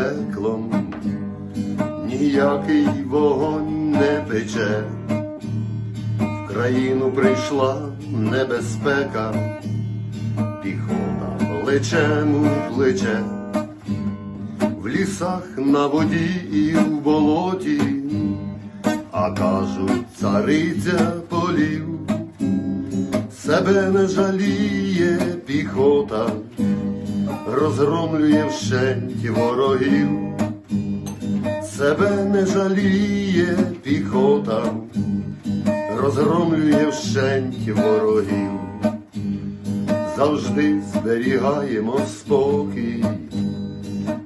пеклом, ніякий вогонь не пече, в країну прийшла небезпека, піхота плечем у плече, в лісах на воді і в болоті, а кажуть, цариця полів, себе не жаліє піхота розгромлює вщент ворогів, себе не жаліє піхота, розгромлює вщент ворогів, завжди зберігаємо спокій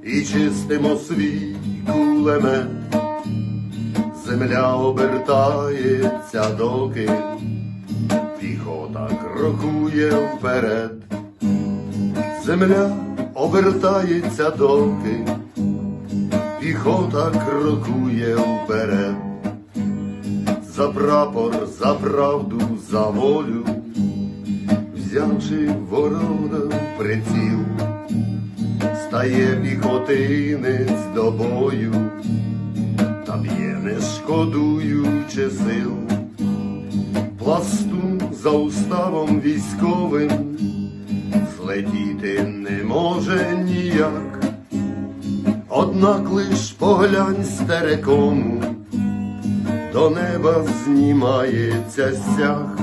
і чистимо свій кулемет, земля обертається доки, піхота крокує вперед. Земля обертається доки, піхота крокує вперед, за прапор, за правду, за волю, взявши ворога в приціл, стає піхотинець до бою, та б'є не шкодуючи сил, пластун за уставом військовим злетіти не може ніяк, однак лиш поглянь стерекому, до неба знімається стяг,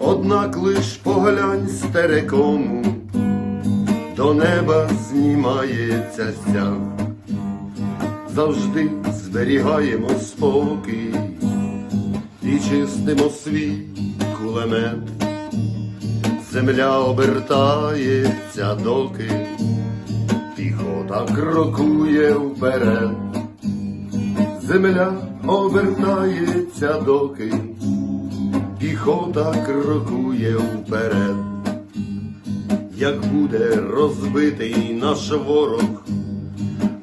однак лиш поглянь стерекому, до неба знімається стяг, завжди зберігаємо спокій і чистимо свій кулемет земля обертається доки, піхота крокує вперед, земля обертається доки, піхота крокує вперед, як буде розбитий наш ворог,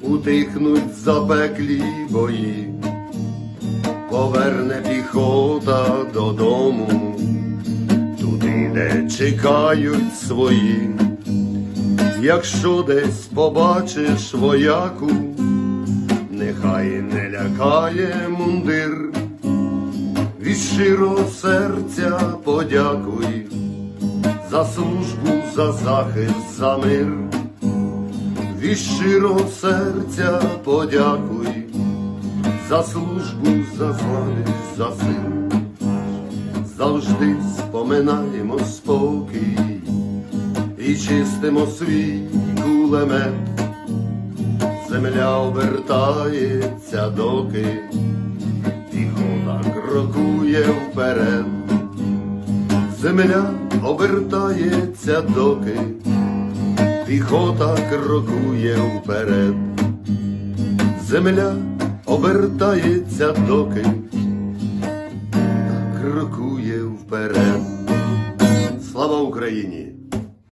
утихнуть запеклі бої, поверне піхота додому де чекають свої, якщо десь побачиш вояку, нехай не лякає мундир, від щирого серця подякуй за службу, за захист, за мир, від щирого серця подякуй за службу, за славість, за силу завжди споминаємо спокій і чистимо свій кулемет. Земля обертається доки, піхота крокує вперед. Земля обертається доки, піхота крокує вперед. Земля обертається доки